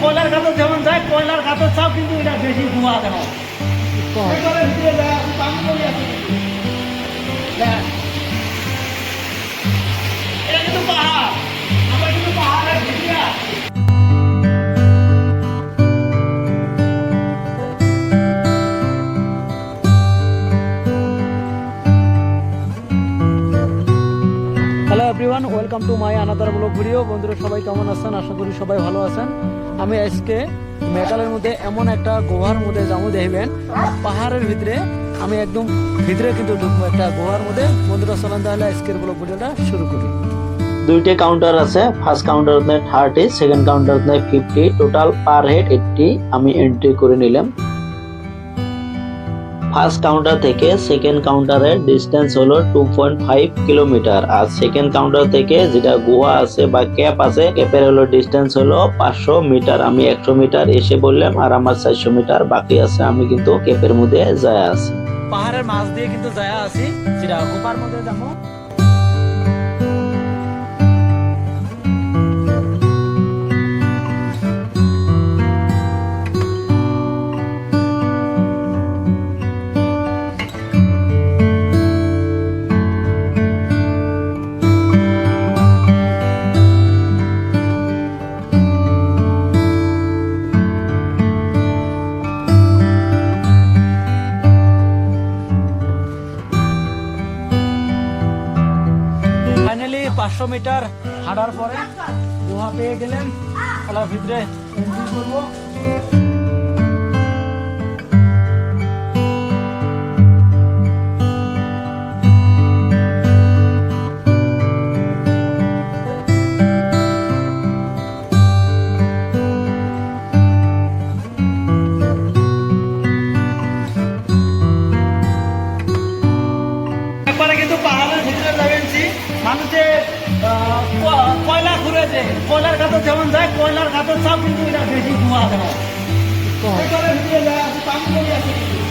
কয়লার খাতর যেমন যায় কয়লার খাতর চাও কিন্তু এটা বেশি ধোঁয়া দেওয়া ভিতরে যায়, welcome to my another blog video বন্ধুরা, সবাই কেমন আছেন? আশা করি সবাই ভালো আছেন। আমি আজকে মেঘালয়ের মধ্যে এমন একটা গুহার মধ্যে যাব, দেখবেন। পাহাড়ের ভিতরে আমি একদম ভিতরে কিন্তু ঢুকবো একটা গুহার মধ্যে। বন্ধুরা, চলেন তাহলে আজকের ব্লগ ভিডিওটা শুরু করি। দুইটি কাউন্টার আছে। First counter thirty second counter fifty total per head eighty আমি এন্ট্রি করে নিলাম। ফার্স্ট কাউন্টার থেকে সেকেন্ড কাউন্টারের ডিস্টেন্স হলো টু পয়েন্ট ফাইভ কিলোমিটার আর সেকেন্ড কাউন্টার থেকে যেটা গোয়া আছে বা ক্যাপ আছে, ক্যাপের হলো ডিস্টেন্স হলো পাঁচশো মিটার আমি একশো মিটার এসে বললাম, আর আমার চারশো মিটার বাকি আছে। আমি কিন্তু ক্যাপের মধ্যে যায় আছি। পাহাড়ের মাছ দিয়ে কিন্তু যায় আছি। যেটা গোপার মধ্যে যাব। পাঁচশো মিটার হাঁটার পরে গুহা পেয়ে গেলেন। খেলার ভিতরে এন্ট্রি করব কয়লার খাতর যেমন যায় কয়লার খাতর সব কিন্তু এটা বেশি ধোঁয়া একবারে ভিতরে যায় আপনি পানি করে।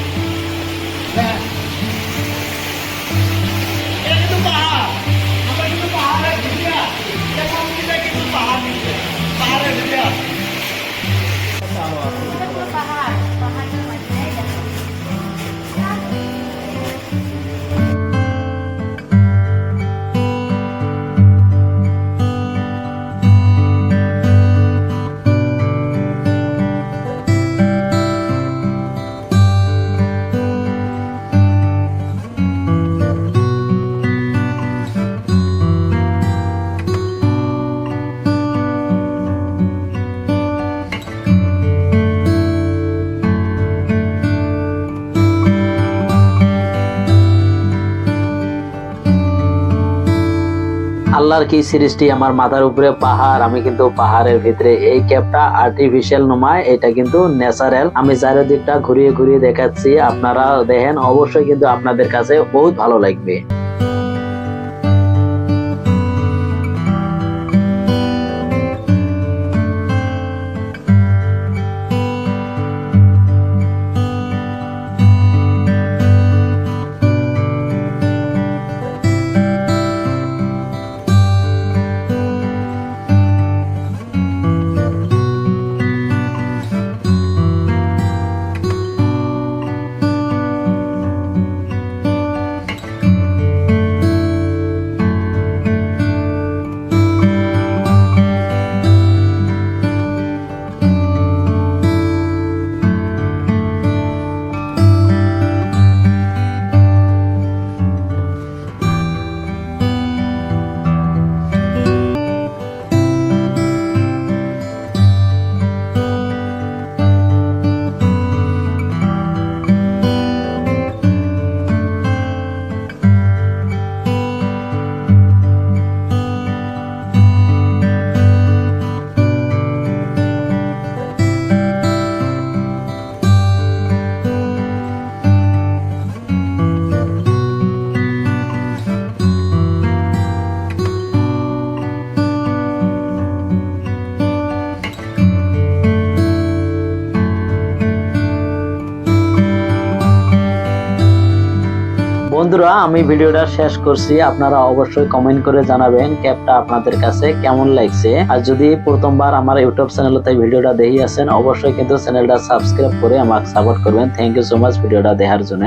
আল্লাহর কি সৃষ্টি আমার মাথার উপরে পাহাড়, আমি কিন্তু পাহাড়ের ভিতরে এই ক্যাপটা আর্টিফিশিয়াল নয় এটা কিন্তু ন্যাচারাল আমি চারিদিকটা ঘুরিয়ে ঘুরিয়ে দেখাচ্ছি, আপনারা দেখেন, অবশ্যই কিন্তু আপনাদের কাছে বহুত ভালো লাগবে। বন্ধুরা, আমি ভিডিওটা শেষ করছি। আপনারা অবশ্যই কমেন্ট করে জানাবেন ক্যাবটা আপনাদের কাছে কেমন লাগছে। আর যদি প্রথমবার আমার ইউটিউব চ্যানেলতে ভিডিওটা দেখি আছেন, অবশ্যই কিন্তু চ্যানেলটা সাবস্ক্রাইব করে আমাকে সাপোর্ট করবেন। থ্যাংক ইউ সো মাচ ভিডিওটা দেখার জন্য।